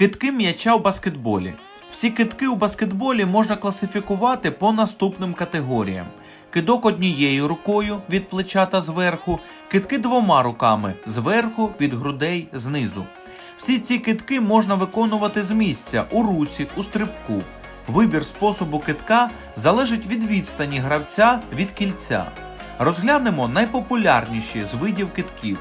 Китки м'яча у баскетболі. Всі китки у баскетболі можна класифікувати по наступним категоріям: кидок однією рукою від плеча та зверху, китки двома руками зверху, від грудей, знизу. Всі ці китки можна виконувати з місця у русі, у стрибку. Вибір способу китка залежить від відстані гравця від кільця. Розглянемо найпопулярніші з видів китків.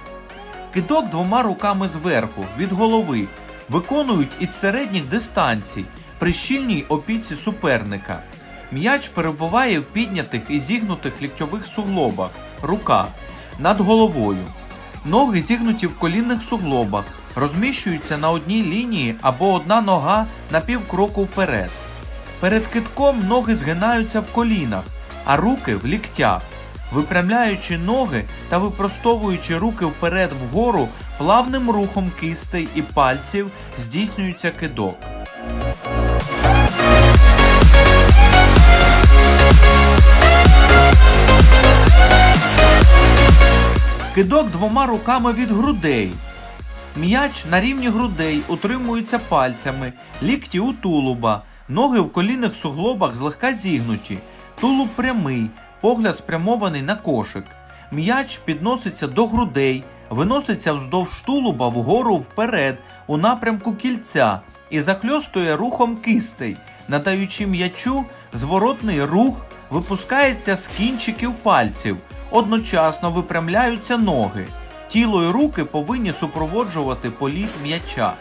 Кидок двома руками зверху від голови виконують із середніх дистанцій при щільній опіці суперника. М'яч перебуває в піднятих і зігнутих ліктьових суглобах, рука над головою. Ноги зігнуті в колінних суглобах, розміщуються на одній лінії або одна нога на півкроку вперед. Перед китком ноги згинаються в колінах, а руки в ліктях. Випрямляючи ноги та випростовуючи руки вперед вгору, плавним рухом кистей і пальців здійснюється кидок. Кидок двома руками від грудей. М'яч на рівні грудей утримується пальцями, лікті у тулуба, ноги в колінних суглобах злегка зігнуті, тулуб прямий, погляд спрямований на кошик. М'яч підноситься до грудей, виноситься вздовж тулуба вгору вперед у напрямку кільця і захльостує рухом кистей, надаючи м'ячу зворотний рух, випускається з кінчиків пальців, одночасно випрямляються ноги. Тіло і руки повинні супроводжувати політ м'яча.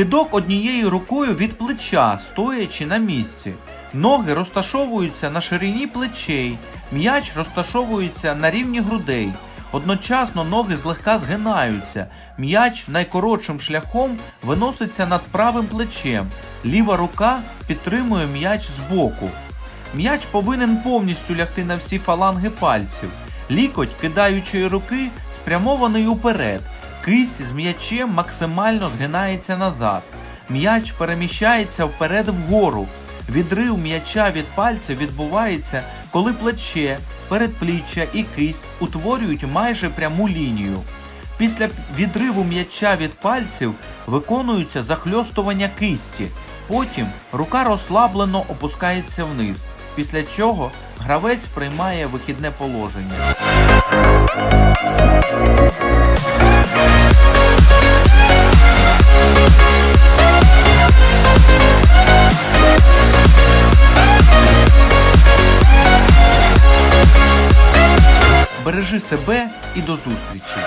Кидок однією рукою від плеча, стоячи на місці. Ноги розташовуються на ширині плечей, м'яч розташовується на рівні грудей. Одночасно ноги злегка згинаються. М'яч найкоротшим шляхом виноситься над правим плечем. Ліва рука підтримує м'яч збоку. М'яч повинен повністю лягти на всі фаланги пальців. Лікоть кидаючої руки спрямований уперед. Кисть з м'ячем максимально згинається назад. М'яч переміщається вперед вгору. Відрив м'яча від пальця відбувається, коли плече, передпліччя і кисть утворюють майже пряму лінію. Після відриву м'яча від пальців виконується захльостування кисті. Потім рука розслаблено опускається вниз, після чого гравець приймає вихідне положення. Бережи себе і до зустрічі!